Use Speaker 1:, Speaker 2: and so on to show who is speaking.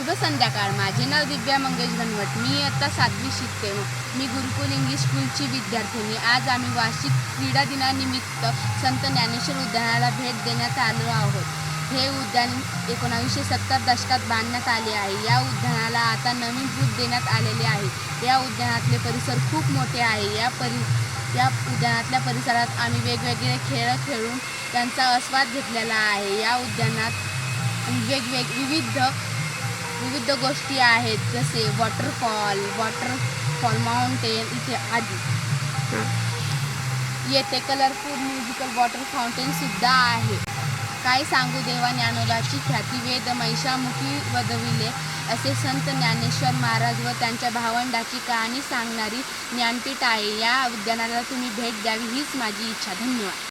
Speaker 1: माझे नाव दिव्या मंगेश घनवट मी इयत्ता सातवी शिकते हो. मी गुरुकुल इंग्लिश स्कूलची विद्यार्थिनी आज आम्ही वार्षिक क्रीडा दिनानिमित्त संत ज्ञानेश्वर उद्यानाला भेट देण्यात आलो आहोत. हे उद्यान एकोणावीसशे सत्तर दशकात बांधण्यात आले आहे. या उद्यानाला आता नवीन रूप देण्यात आलेले आहे. या उद्यानातले परिसर खूप मोठे आहे. या परि या उद्यानातल्या परिसरात आम्ही वेगवेगळे खेळ खेळून त्यांचा आस्वाद घेतलेला आहे. या उद्यानात वेगवेग विविध विविध गोष्टी आहेत जसे वॉटरफॉल वॉटरफॉल माउंटेन इथे आदी. येथे कलरफुल म्युझिकल वॉटर फाउंटेनसुद्धा आहे. काय सांगू देवा ज्ञानोबाची? ख्याती वेद महिषामुखी वदविले असे संत ज्ञानेश्वर महाराज व त्यांच्या भावंडाची कहाणी सांगणारी ज्ञानपीठ आहे. या उद्यानाला तुम्ही भेट द्यावी हीच माझी इच्छा. धन्यवाद.